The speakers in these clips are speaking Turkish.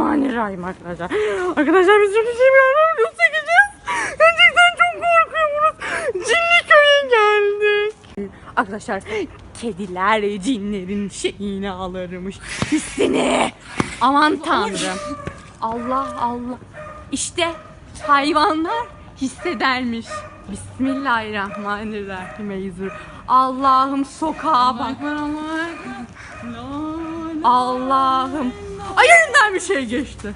Bismillahirrahmanirrahim arkadaşlar. Arkadaşlar biz çok şey yapıyoruz. çekeceğiz. Gerçekten çok korkuyoruz. Cinli köye geldik. Arkadaşlar kediler cinlerin şeyini alırmış. Hissini. Aman tanrım. Allah Allah. İşte hayvanlar hissedermiş. Bismillahirrahmanirrahim. Eyzur. Allah'ım sokağa bak. Allah'ım. Ay bir şey geçti.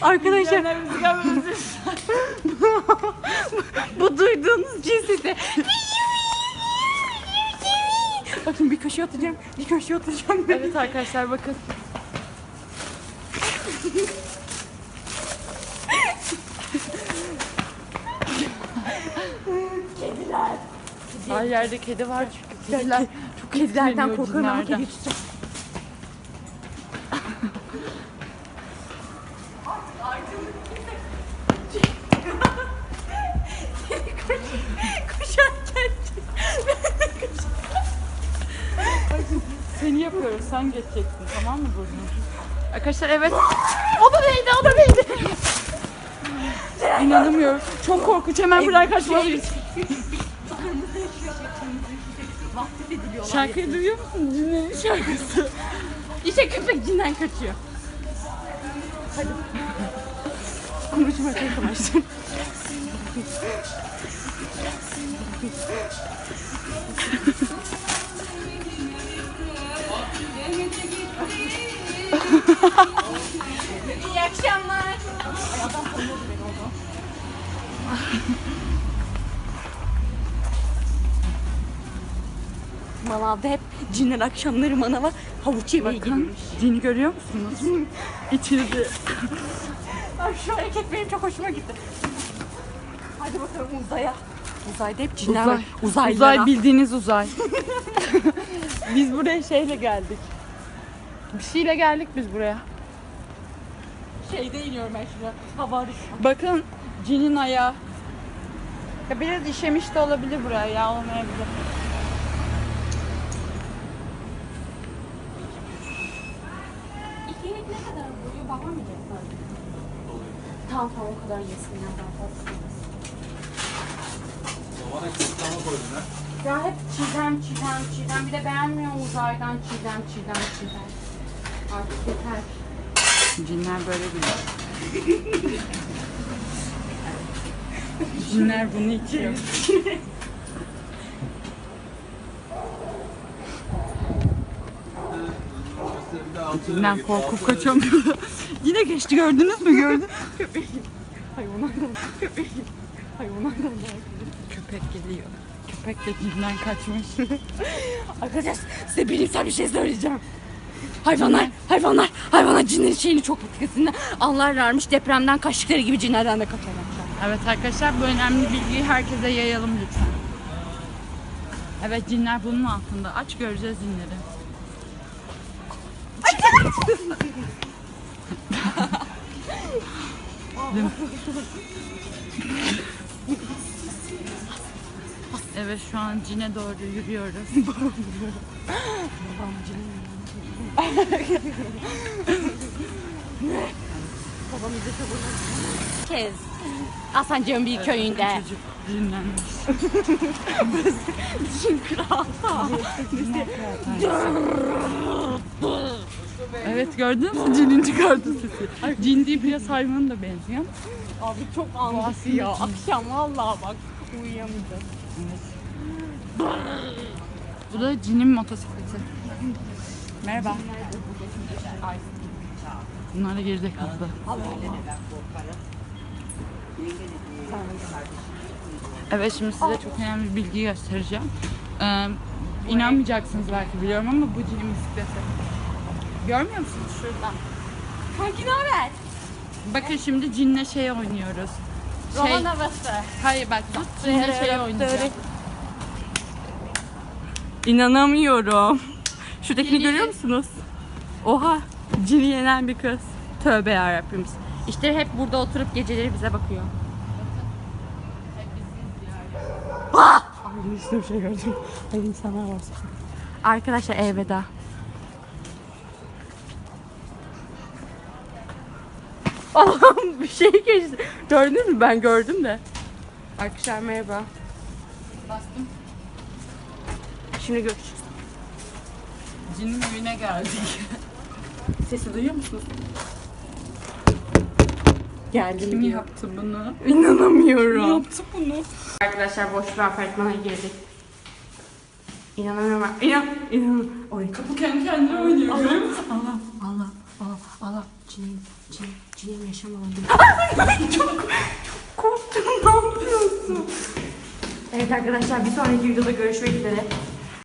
Arkadaşlar bu duyduğunuz cinsiyete Bakın bir kaşığı atacağım, bir kaşığı atacağım. Evet arkadaşlar bakın. Her yerde kedi var çünkü kediler çok Kedilerden korkarım ama kedi. Koşarken Seni yapıyoruz sen geçeceksin tamam mı Burcu? Arkadaşlar evet. O da neydi o da neydi? İnanamıyorum. Çok korkunç hemen buradan kaçmalıyız. Şarkıyı duyuyor musun? Cinlerin şarkısı. İşte köpek cinden kaçıyor. Hadi. Konuşma arkadaşlar. Manavda hep cinler akşamları manava havuç yemeye Bakın cini görüyor musunuz? İçeride. Ay şu hareket benim çok hoşuma gitti. Hadi bakalım uzaya. Uzayda hep cinler Uzay. var. Uzaylılara. Uzay bildiğiniz uzay. biz buraya şeyle geldik. Bir şeyle geldik biz buraya. Şeyde iniyorum ben şuraya. Hava arıyor. Bakın cinin ayağı. Ya biraz işemiş de olabilir buraya ya olmayabilir. İkilik ne oluyor? Bakamayacak sadece. Tamam tamam o kadar yesinler daha fazla. Bana kısıtlama koydun ha. Ya hep çiğdem çiğdem çiğdem. Bir de beğenmiyor uzaydan çiğdem çiğdem çiğdem. Artık yeter. Cinler böyle biliyor. Cinler bunu içiyor. Cinden korkup kaçamıyor. Yine geçti gördünüz mü gördün? Hayvanlardan. Köpek. Hayvanlardan. Köpek geliyor. Köpek de cinden kaçmış. Arkadaşlar size bilimsel bir şey söyleyeceğim. Hayvanlar, hayvanlar, hayvanlar cinlerin şeyini çok etkisinden anlarlarmış. Depremden kaçtıkları gibi cinlerden de kaçarlar. Evet arkadaşlar bu önemli bilgiyi herkese yayalım lütfen. Evet cinler bunun altında. Aç göreceğiz cinleri. Evet şu an cine doğru yürüyoruz. Kez. Hasancığın bir köyünde. Çocuk cinlenmiş. Cin kral. Evet gördünüz mü cinin çıkardığı sesi. Cin değil biraz hayvana da benziyor. Abi çok anlısı ya. Akşam vallahi bak uyuyamayacağız. Bu da cinin motosikleti. Merhaba. Bunlar da geride kaldı. Evet şimdi size çok önemli bir bilgi göstereceğim. Ee, inanmayacaksınız belki biliyorum ama bu cinin bisikleti. Görmüyor musunuz şurada? Kanki ne haber? Bakın şimdi cinle şey oynuyoruz. Şey, Roman havası. hayır bak tut cinle şey oynayacağız. İnanamıyorum. Şuradakini görüyor musunuz? Oha. Cini yenen bir kız. Tövbe yarabbim. İşte hep burada oturup geceleri bize bakıyor. Ah! Ay bir şey gördüm. Ay insanlar var. Arkadaşlar elveda. Allah'ım bir şey geçti. Gördünüz mü? Ben gördüm de. Arkadaşlar merhaba. Bastım. Şimdi görüşürüz. Cinin evine geldik. Sesi duyuyor musunuz? Geldim Kim diyor. yaptı bunu? İnanamıyorum. yaptı bunu? Arkadaşlar boş bir apartmana girdik. İnanamıyorum. İnan, inan. Oy. Bu kendi kendine oynuyor. Allah, Allah, Yaşam alanı. çok, çok korktum. Ne yapıyorsun? Evet arkadaşlar bir sonraki videoda görüşmek üzere.